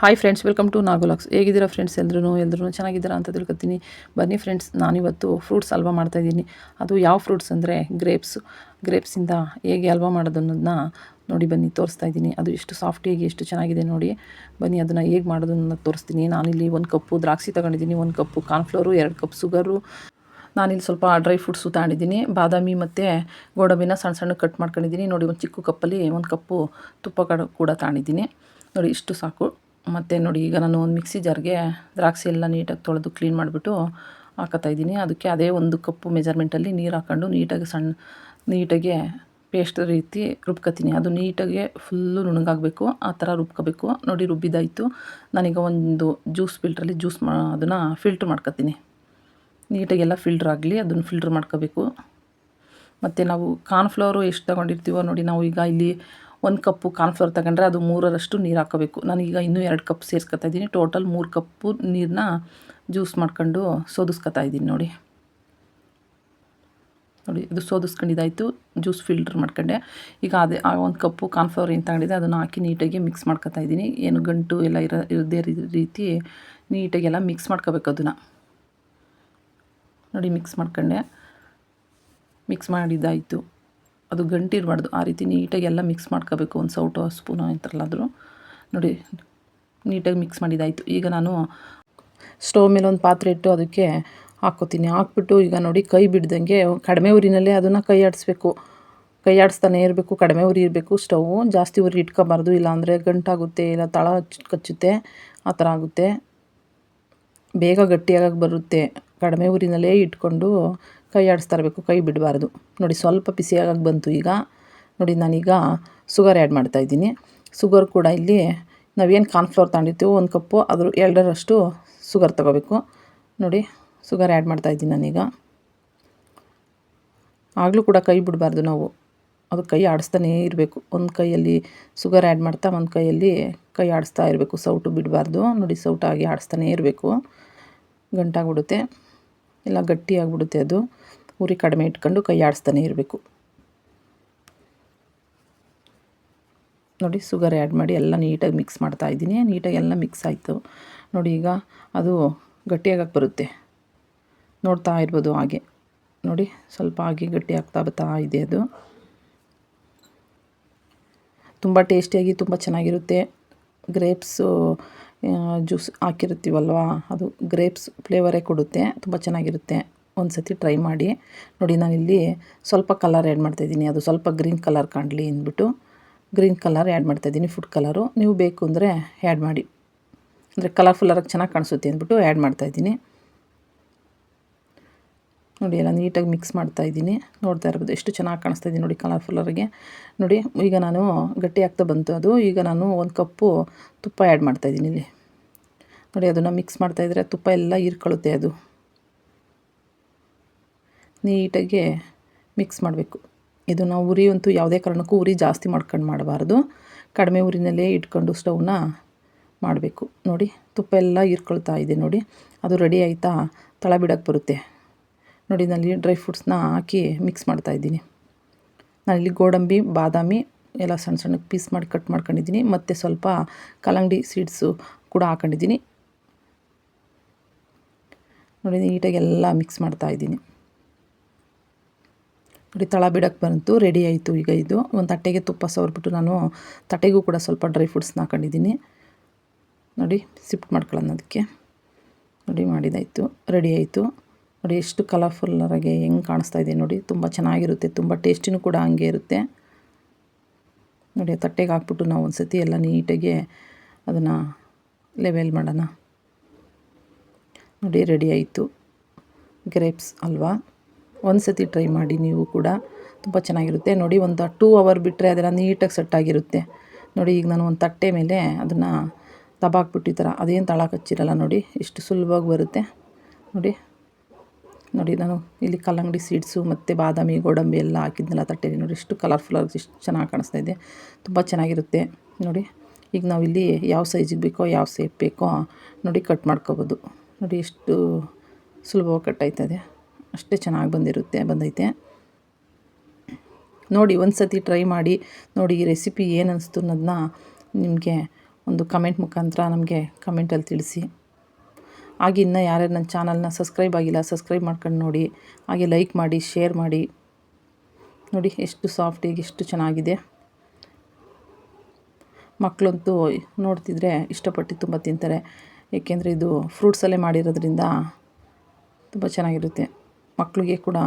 Hi friends welcome to ನಾಗುಲಾಕ್ಸ್ ಹೇಗಿದ್ದೀರಾ friends ಎಲ್ಲರೂ ಎಲ್ಲರೂ ಚೆನ್ನಾಗಿದ್ದೀರಾ ಅಂತ ತಿಳ್ಕೊತೀನಿ. ಬನ್ನಿ ಫ್ರೆಂಡ್ಸ್ ನಾನಿವತ್ತು ಫ್ರೂಟ್ಸ್ ಹಲ್ವಾ ಮಾಡ್ತಾಯಿದ್ದೀನಿ ಅದು ಯಾವ ಫ್ರೂಟ್ಸ್ ಅಂದರೆ ಗ್ರೇಪ್ಸ್ ಗ್ರೇಪ್ಸಿಂದ ಹೇಗೆ ಹಲ್ವಾ ಮಾಡೋದು ಅನ್ನೋದನ್ನ ನೋಡಿ ಬನ್ನಿ, ತೋರಿಸ್ತಾ ಇದ್ದೀನಿ. ಅದು ಎಷ್ಟು ಸಾಫ್ಟಿಯಾಗಿ ಎಷ್ಟು ಚೆನ್ನಾಗಿದೆ ನೋಡಿ. ಬನ್ನಿ, ಅದನ್ನು ಹೇಗೆ ಮಾಡೋದು ಅನ್ನೋದು ತೋರಿಸ್ತೀನಿ. ನಾನಿಲ್ಲಿ ಒಂದು ಕಪ್ಪು ದ್ರಾಕ್ಷಿ ತಗೊಂಡಿದ್ದೀನಿ, ಒಂದು ಕಪ್ಪು ಕಾರ್ನ್ಫ್ಲೋರು ಎರಡು ಕಪ್ ಸುಗರು ನಾನಿಲ್ಲಿ ಸ್ವಲ್ಪ ಡ್ರೈ ಫ್ರೂಟ್ಸು ತಗೊಂಡಿದ್ದೀನಿ. ಬಾದಾಮಿ ಮತ್ತು ಗೋಡಂಬಿನ ಸಣ್ಣ ಸಣ್ಣ ಕಟ್ ಮಾಡ್ಕೊಂಡಿದ್ದೀನಿ. ನೋಡಿ, ಒಂದು ಚಿಕ್ಕ ಕಪ್ಪಲ್ಲಿ ಒಂದು ಕಪ್ಪು ತುಪ್ಪ ಕಡ ತಗೊಂಡಿದ್ದೀನಿ. ನೋಡಿ, ಇಷ್ಟು ಸಾಕು. ಮತ್ತು ನೋಡಿ, ಈಗ ನಾನು ಒಂದು ಮಿಕ್ಸಿ ಜಾರ್ಗೆ ದ್ರಾಕ್ಷಿ ಎಲ್ಲ ನೀಟಾಗಿ ತೊಳೆದು ಕ್ಲೀನ್ ಮಾಡಿಬಿಟ್ಟು ಹಾಕತ್ತಾ ಇದ್ದೀನಿ. ಅದಕ್ಕೆ ಅದೇ ಒಂದು ಕಪ್ಪು ಮೆಜರ್ಮೆಂಟಲ್ಲಿ ನೀರು ಹಾಕ್ಕೊಂಡು ನೀಟಾಗಿ ಸಣ್ಣ ನೀಟಾಗಿ ಪೇಸ್ಟ್ ರೀತಿ ರುಬ್ಕೊತೀನಿ ಅದು ನೀಟಾಗಿ ಫುಲ್ಲು ನುಣಗಾಗಬೇಕು, ಆ ಥರ ರುಬ್ಕೋಬೇಕು. ನೋಡಿ, ರುಬ್ಬಿದಾಯಿತು. ನಾನೀಗ ಒಂದು ಜ್ಯೂಸ್ ಫಿಲ್ಟ್ರಲ್ಲಿ ಜ್ಯೂಸ್ ಮಾ, ಅದನ್ನು ಫಿಲ್ಟ್ರ್ ನೀಟಾಗಿ ಎಲ್ಲ ಫಿಲ್ಟ್ರ್ ಆಗಲಿ, ಅದನ್ನು ಫಿಲ್ಟ್ರ್ ಮಾಡ್ಕೋಬೇಕು. ಮತ್ತು ನಾವು ಕಾರ್ನ್ಫ್ಲವರು ಎಷ್ಟು ತೊಗೊಂಡಿರ್ತೀವೋ ನೋಡಿ ನಾವು ಈಗ ಇಲ್ಲಿ ಒಂದು ಕಪ್ಪು ಕಾನ್ಫ್ಲೋರ್ ತಗೊಂಡ್ರೆ ಅದು ಮೂರರಷ್ಟು ನೀರು ಹಾಕೋಬೇಕು ನಾನೀಗ ಇನ್ನೂ ಎರಡು ಕಪ್ ಸೇರಿಸ್ಕೊತಾ ಇದ್ದೀನಿ. ಟೋಟಲ್ ಮೂರು ಕಪ್ಪು ನೀರನ್ನ ಜ್ಯೂಸ್ ಮಾಡ್ಕೊಂಡು ಸೋದಿಸ್ಕೊತಾ ಇದ್ದೀನಿ ನೋಡಿ. ನೋಡಿ, ಇದು ಸೋದಿಸ್ಕೊಂಡಿದ್ದಾಯಿತು ಜ್ಯೂಸ್ ಫಿಲ್ಟರ್ ಮಾಡ್ಕೊಂಡೆ. ಈಗ ಅದೇ, ಆ ಒಂದು ಕಪ್ಪು ಕಾರ್ನ್ಫ್ಲವರ್ ಏನು ತಗೊಂಡಿದೆ ಅದನ್ನು ಹಾಕಿ ನೀಟಾಗಿ ಮಿಕ್ಸ್ ಮಾಡ್ಕೊತಾ ಇದ್ದೀನಿ. ಏನು ಗಂಟು ಎಲ್ಲ ಇರೋ, ಇರದೇ ರೀತಿ ನೀಟಾಗೆಲ್ಲ ಮಿಕ್ಸ್ ಮಾಡ್ಕೋಬೇಕು ಅದನ್ನು. ನೋಡಿ ಮಿಕ್ಸ್ ಮಾಡ್ಕೊಂಡೆ. ಮಿಕ್ಸ್ ಮಾಡಿದ್ದಾಯಿತು. ಅದು ಗಂಟಿರಬಾರ್ದು ಆ ರೀತಿ ನೀಟಾಗಿ ಎಲ್ಲ ಮಿಕ್ಸ್ ಮಾಡ್ಕೋಬೇಕು. ಒಂದು ಸೌಟು, ಸ್ಪೂನು ಎಂಥರಲ್ಲಾದರೂ ನೋಡಿ, ನೀಟಾಗಿ ಮಿಕ್ಸ್ ಮಾಡಿದ್ದಾಯಿತು ಈಗ ನಾನು ಸ್ಟವ್ ಮೇಲೆ ಒಂದು ಪಾತ್ರೆ ಇಟ್ಟು ಅದಕ್ಕೆ ಹಾಕ್ಕೋತೀನಿ. ಹಾಕ್ಬಿಟ್ಟು ಈಗ ನೋಡಿ ಕೈ ಬಿಡ್ದಂಗೆ ಕಡಿಮೆ ಊರಿನಲ್ಲೇ ಅದನ್ನು ಕೈ ಆಡಿಸ್ಬೇಕು. ಕೈ ಆಡಿಸ್ತಾನೆ ಇರಬೇಕು. ಕಡಿಮೆ ಉರಿ ಇರಬೇಕು. ಸ್ಟವ್ ಜಾಸ್ತಿ ಉರಿ ಇಟ್ಕೋಬಾರ್ದು. ಇಲ್ಲಾಂದರೆ ಗಂಟಾಗುತ್ತೆ, ಇಲ್ಲ ತಳ ಕಚ್ಚುತ್ತೆ, ಆ ಥರ ಆಗುತ್ತೆ. ಬೇಗ ಗಟ್ಟಿಯಾಗಿ ಬರುತ್ತೆ. ಕಡಿಮೆ ಉರಿನಲ್ಲೇ ಇಟ್ಕೊಂಡು ಕೈ ಆಡಿಸ್ತಾ ಇರಬೇಕು, ಕೈ ಬಿಡಬಾರ್ದು. ನೋಡಿ, ಸ್ವಲ್ಪ ಬಿಸಿಯಾಗಿ ಬಂತು ಈಗ. ನೋಡಿ, ನಾನೀಗ ಸುಗರ್ ಆ್ಯಡ್ ಮಾಡ್ತಾಯಿದ್ದೀನಿ ಸುಗರ್ ಕೂಡ ಇಲ್ಲಿ ನಾವೇನು ಕಾರ್ನ್ಫ್ಲೋರ್ ತಗೊಂಡಿರ್ತೀವೋ ಒಂದು ಕಪ್ಪು, ಅದ್ರ ಎರಡರಷ್ಟು ಸುಗರ್ ತಗೋಬೇಕು. ನೋಡಿ ಸುಗರ್ ಆ್ಯಡ್ ಮಾಡ್ತಾಯಿದ್ದೀನಿ ನಾನೀಗ. ಆಗಲೂ ಕೂಡ ಕೈ ಬಿಡಬಾರ್ದು ನಾವು. ಅದು ಕೈ ಆಡಿಸ್ತಾನೇ ಇರಬೇಕು. ಒಂದು ಕೈಯಲ್ಲಿ ಸುಗರ್ ಆ್ಯಡ್ ಮಾಡ್ತಾ, ಒಂದು ಕೈಯಲ್ಲಿ ಕೈ ಆಡಿಸ್ತಾ ಇರಬೇಕು. ಸೌಟು ಬಿಡಬಾರ್ದು. ನೋಡಿ ಸೌಟಾಗಿ ಆಡಿಸ್ತಾನೇ ಇರಬೇಕು. ಗಂಟಾಗ್ಬಿಡುತ್ತೆ. ಎಲ್ಲ ಗಟ್ಟಿಯಾಗಿಬಿಡುತ್ತೆ ಅದು. ಉರಿ ಕಡಿಮೆ ಇಟ್ಕೊಂಡು ಕೈ ಆಡಿಸ್ತಾನೆ ಇರಬೇಕು. ನೋಡಿ ಶುಗರ್ ಆ್ಯಡ್ ಮಾಡಿ ಎಲ್ಲ ನೀಟಾಗಿ ಮಿಕ್ಸ್ ಮಾಡ್ತಾ ಇದ್ದೀನಿ. ನೀಟಾಗಿ ಎಲ್ಲ ಮಿಕ್ಸ್ ಆಯಿತು. ನೋಡಿ, ಈಗ ಅದು ಗಟ್ಟಿಯಾಗಕ್ಕೆ ಬರುತ್ತೆ. ನೋಡ್ತಾ ಇರ್ಬೋದು ಹಾಗೆ. ನೋಡಿ, ಸ್ವಲ್ಪ ಆಗಿ ಗಟ್ಟಿ ಆಗ್ತಾ ಬರ್ತಾ ಇದೆ ಅದು. ತುಂಬ ಟೇಸ್ಟಿಯಾಗಿ ತುಂಬ ಚೆನ್ನಾಗಿರುತ್ತೆ. ಗ್ರೇಪ್ಸು ಜ್ಯೂಸ್ ಹಾಕಿರ್ತೀವಲ್ವ ಅದು ಗ್ರೇಪ್ಸ್ ಫ್ಲೇವರೇ ಕೊಡುತ್ತೆ. ತುಂಬ ಚೆನ್ನಾಗಿರುತ್ತೆ. ಒಂದು ಸತಿ ಟ್ರೈ ಮಾಡಿ. ನೋಡಿ, ನಾನಿಲ್ಲಿ ಸ್ವಲ್ಪ ಕಲರ್ ಆ್ಯಡ್ ಮಾಡ್ತಾಯಿದ್ದೀನಿ ಅದು ಸ್ವಲ್ಪ ಗ್ರೀನ್ ಕಲರ್ ಕಾಣಲಿ ಅಂದ್ಬಿಟ್ಟು ಗ್ರೀನ್ ಕಲರ್ ಆ್ಯಡ್ ಮಾಡ್ತಾಯಿದ್ದೀನಿ ಫುಡ್ ಕಲರು. ನೀವು ಬೇಕು ಅಂದರೆ ಆ್ಯಡ್ ಮಾಡಿ. ಅಂದರೆ ಕಲರ್ಫುಲ್ಲಾಗಿ ಚೆನ್ನಾಗಿ ಕಾಣಿಸುತ್ತೆ ಅಂದ್ಬಿಟ್ಟು ಆ್ಯಡ್ ಮಾಡ್ತಾಯಿದ್ದೀನಿ ನೋಡಿ ಎಲ್ಲ ನೀಟಾಗಿ ಮಿಕ್ಸ್ ಮಾಡ್ತಾ ಇದ್ದೀನಿ. ನೋಡ್ತಾ ಇರ್ಬೋದು ಎಷ್ಟು ಚೆನ್ನಾಗಿ ಕಾಣಿಸ್ತಾ ಇದ್ದೀನಿ ನೋಡಿ ಕಲರ್ಫುಲ್ಲರಿಗೆ ನೋಡಿ, ಈಗ ನಾನು ಗಟ್ಟಿ ಆಗ್ತಾ ಬಂತು ಅದು. ಈಗ ನಾನು ಒಂದು ಕಪ್ಪು ತುಪ್ಪ ಆ್ಯಡ್ ಮಾಡ್ತಾಯಿದ್ದೀನಿ ಇಲ್ಲಿ. ನೋಡಿ, ಅದನ್ನು ಮಿಕ್ಸ್ ಮಾಡ್ತಾಯಿದ್ರೆ ತುಪ್ಪ ಎಲ್ಲ ಹೀರ್ಕೊಳ್ಳುತ್ತೆ ಅದು. ನೀಟಾಗಿ ಮಿಕ್ಸ್ ಮಾಡಬೇಕು. ಇದು ನಾವು ಉರಿ ಅಂತೂ ಯಾವುದೇ ಕಾರಣಕ್ಕೂ ಉರಿ ಜಾಸ್ತಿ ಮಾಡ್ಕೊಂಡು ಮಾಡಬಾರ್ದು. ಕಡಿಮೆ ಉರಿನಲ್ಲೇ ಇಟ್ಕೊಂಡು ಸ್ಟವ್ನ ಮಾಡಬೇಕು. ನೋಡಿ, ತುಪ್ಪ ಎಲ್ಲ ಹೀರ್ಕೊಳ್ತಾ ಇದೆ ನೋಡಿ. ಅದು ರೆಡಿ ಆಯಿತಾ? ತಳ ಬಿಡೋಕ್ಕೆ ಬರುತ್ತೆ. ನೋಡಿ, ನಾನಿಲ್ಲಿ ಡ್ರೈ ಫ್ರೂಟ್ಸ್ನ ಹಾಕಿ ಮಿಕ್ಸ್ ಮಾಡ್ತಾಯಿದ್ದೀನಿ ನಾನಿಲ್ಲಿ ಗೋಡಂಬಿ, ಬಾದಾಮಿ ಎಲ್ಲ ಸಣ್ಣ ಸಣ್ಣ ಪೀಸ್ ಮಾಡಿ ಕಟ್ ಮಾಡ್ಕೊಂಡಿದ್ದೀನಿ. ಮತ್ತು ಸ್ವಲ್ಪ ಕಲ್ಲಂಗಡಿ ಸೀಡ್ಸು ಕೂಡ ಹಾಕೊಂಡಿದ್ದೀನಿ. ನೋಡಿ, ನೀಟಾಗಿ ಎಲ್ಲ ಮಿಕ್ಸ್ ಮಾಡ್ತಾಯಿದ್ದೀನಿ ನೋಡಿ, ತಳ ಬಿಡೋಕ್ಕೆ ಬಂತು ರೆಡಿ ಆಯಿತು ಈಗ ಇದು. ಒಂದು ತಟ್ಟೆಗೆ ತುಪ್ಪ ಸವರ್ಬಿಟ್ಟು ನಾನು ತಟ್ಟೆಗೂ ಕೂಡ ಸ್ವಲ್ಪ ಡ್ರೈ ಫ್ರೂಟ್ಸ್ನ ಹಾಕೊಂಡಿದ್ದೀನಿ. ನೋಡಿ ಸಿಫ್ಟ್ ಮಾಡ್ಕೊಳ್ಳೋಣ ಅದಕ್ಕೆ. ನೋಡಿ, ಮಾಡಿದಾಯಿತು ರೆಡಿ ಆಯಿತು. ನೋಡಿ ಎಷ್ಟು ಕಲರ್ಫುಲ್ಲರಾಗಿ ಹೆಂಗೆ ಕಾಣಿಸ್ತಾ ಇದೆ ನೋಡಿ. ತುಂಬ ಚೆನ್ನಾಗಿರುತ್ತೆ, ತುಂಬ ಟೇಸ್ಟಿನೂ ಕೂಡ ಹಂಗೆ ಇರುತ್ತೆ. ನೋಡಿ ತಟ್ಟೆಗೆ ಹಾಕ್ಬಿಟ್ಟು ನಾವು ಒಂದು ಸತಿ ಎಲ್ಲ ನೀಟಾಗಿ ಅದನ್ನು ಲೆವೆಲ್ ಮಾಡೋಣ. ನೋಡಿ ರೆಡಿ ಆಯಿತು. ಗ್ರೇಪ್ಸ್ ಅಲ್ವಾ? ಒಂದು ಸತಿ ಟ್ರೈ ಮಾಡಿ ನೀವು ಕೂಡ. ತುಂಬ ಚೆನ್ನಾಗಿರುತ್ತೆ. ನೋಡಿ, ಒಂದು ಟೂ ಅವರ್ ಬಿಟ್ಟರೆ ಅದೆಲ್ಲ ನೀಟಾಗಿ ಸೆಟ್ಟಾಗಿರುತ್ತೆ ನೋಡಿ, ಈಗ ನಾನು ಒಂದು ತಟ್ಟೆ ಮೇಲೆ ಅದನ್ನು ದಬಾಕ್ಬಿಟ್ಟು ಈ ಥರ ಅದೇನು ತಳಕ್ಕೆ ಹಚ್ಚಿರಲ್ಲ ನೋಡಿ. ಎಷ್ಟು ಸುಲಭವಾಗಿ ಬರುತ್ತೆ. ನೋಡಿ ನೋಡಿ ನಾನು ಇಲ್ಲಿ ಕಲ್ಲಂಗಡಿ ಸೀಡ್ಸು ಮತ್ತು ಬಾದಾಮಿ, ಗೋಡಂಬಿ ಎಲ್ಲ ಹಾಕಿದ್ನಲ್ಲ ತಟ್ಟೆಲಿ ನೋಡಿ ಎಷ್ಟು ಕಲರ್ಫುಲ್ಲಾಗಿ ಎಷ್ಟು ಚೆನ್ನಾಗಿ ಕಾಣಿಸ್ತಾ ಇದೆ. ತುಂಬ ಚೆನ್ನಾಗಿರುತ್ತೆ. ನೋಡಿ, ಈಗ ನಾವಿಲ್ಲಿ ಯಾವ ಸೈಜಿಗೆ ಬೇಕೋ ಯಾವ ಸೇಪ್ ಬೇಕೋ ನೋಡಿ ಕಟ್ ಮಾಡ್ಕೋಬೋದು. ನೋಡಿ ಎಷ್ಟು ಸುಲಭವಾಗಿ ಕಟ್ ಆಯ್ತದೆ ಅಷ್ಟೇ ಚೆನ್ನಾಗಿ ಬಂದಿರುತ್ತೆ, ಬಂದೈತೆ. ನೋಡಿ ಒಂದು ಸತಿ ಟ್ರೈ ಮಾಡಿ ನೋಡಿ ಈ ರೆಸಿಪಿ ಏನು ಅನ್ನಿಸ್ತು ಅನ್ನೋದನ್ನ ನಿಮಗೆ ಒಂದು ಕಮೆಂಟ್ ಮುಖಾಂತರ ನಮಗೆ ಕಮೆಂಟಲ್ಲಿ ತಿಳಿಸಿ. ಹಾಗೆ ಇನ್ನೂ ಯಾರ್ಯಾರು ನನ್ನ ಚಾನಲ್ನ ಸಬ್ಸ್ಕ್ರೈಬ್ ಆಗಿಲ್ಲ, ಸಬ್ಸ್ಕ್ರೈಬ್ ಮಾಡ್ಕೊಂಡು ನೋಡಿ. ಹಾಗೆ ಲೈಕ್ ಮಾಡಿ ಶೇರ್ ಮಾಡಿ. ನೋಡಿ ಎಷ್ಟು ಸಾಫ್ಟಿಗೆ ಎಷ್ಟು ಚೆನ್ನಾಗಿದೆ. ಮಕ್ಕಳಂತೂ ನೋಡ್ತಿದ್ರೆ ಇಷ್ಟಪಟ್ಟು ತುಂಬ ತಿಂತಾರೆ. ಏಕೆಂದರೆ ಇದು ಫ್ರೂಟ್ಸಲ್ಲೇ ಮಾಡಿರೋದ್ರಿಂದ ತುಂಬ ಚೆನ್ನಾಗಿರುತ್ತೆ. ಮಕ್ಕಳಿಗೆ ಕೂಡ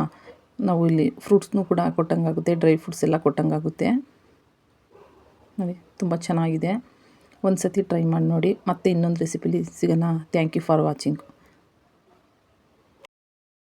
ನಾವು ಇಲ್ಲಿ ಫ್ರೂಟ್ಸ್ನೂ ಕೂಡ ಕೊಟ್ಟಂಗಾಗುತ್ತೆ ಡ್ರೈ ಫ್ರೂಟ್ಸ್ ಎಲ್ಲ ಕೊಟ್ಟಂಗಾಗುತ್ತೆ. ನೋಡಿ, ತುಂಬ ಚೆನ್ನಾಗಿದೆ. ಒಂದು ಸತಿ ಟ್ರೈ ಮಾಡಿ ನೋಡಿ ಮತ್ತೆ ಇನ್ನೊಂದು ರೆಸಿಪಿಲಿ ಸಿಗೋಣ ಥ್ಯಾಂಕ್ ಯು ಫಾರ್ ವಾಚಿಂಗ್